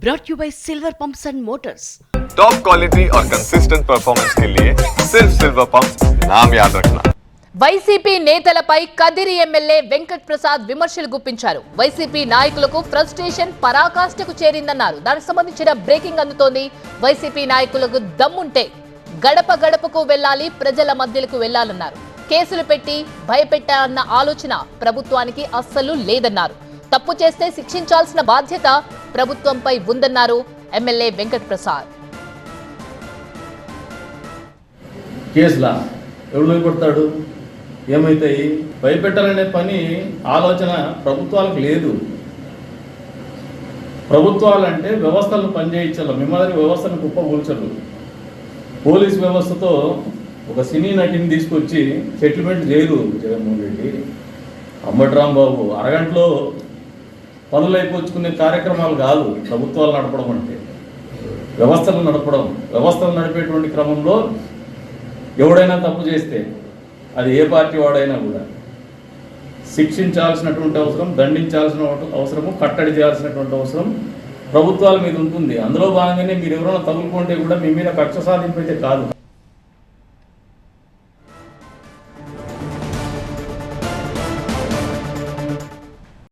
brought you by Silver Pumps and Motors. Top quality और consistent performance के लिए सिर्फ सिल्वर पंप नाम याद रखना వైసీపీ నేతలపై కదిరి ఎమ్మెల్యే వెంకట్ ప్రసాద్ విమర్శలు గుప్పించారు వైసీపీ నాయకులకు ఫ్రస్ట్రేషన్ పరాకాష్ఠకు చేరిందన్నారు దానికి సంబంధించిన బ్రేకింగ్ అందుతోంది వైసీపీ నాయకులకు దమ్ముంటే గడప గడపకు వెళ్ళాలి ప్రజల మధ్యలకు వెళ్లాలన్నారు కేసులు పెట్టి భయపెట్టాలన్న ఆలోచన ప్రభుత్వానికి అస్సలు లేదన్నారు తప్పు చేస్తే శిక్షించాల్సిన బాధ్యత ప్రభుత్వంపై ఉందన్నారు ఎమ్మెల్యే వెంకట్ ప్రసాద్ కేసులా ఎవడు భయపడతాడు ఏమవుతాయి భయపెట్టాలనే పని ఆలోచన ప్రభుత్వాలకు లేదు. ప్రభుత్వాలంటే వ్యవస్థలను పనిచేయించాలి. మిమ్మల్ని వ్యవస్థను కుప్పకూల్చరు. పోలీస్ వ్యవస్థతో ఒక సినీ నటిని తీసుకొచ్చి సెటిల్మెంట్ చేయరు జగన్మోహన్ రెడ్డి. అంబటి రాంబాబు అరగంటలో పనులు అయిపోచుకునే కార్యక్రమాలు కాదు ప్రభుత్వాలు నడపడం అంటే. వ్యవస్థలు నడపడం. వ్యవస్థలు నడిపేటువంటి క్రమంలో ఎవడైనా తప్పు చేస్తే అది ఏ పార్టీ వాడైనా కూడా శిక్షించాల్సినటువంటి అవసరం దండించాల్సిన అవసరము కట్టడి చేయాల్సినటువంటి అవసరం ప్రభుత్వాల మీద ఉంటుంది. అందులో భాగంగానే మీరు ఎవరైనా తగులుకుంటే కూడా మీ మీద కక్ష సాధింపు అయితే కాదు.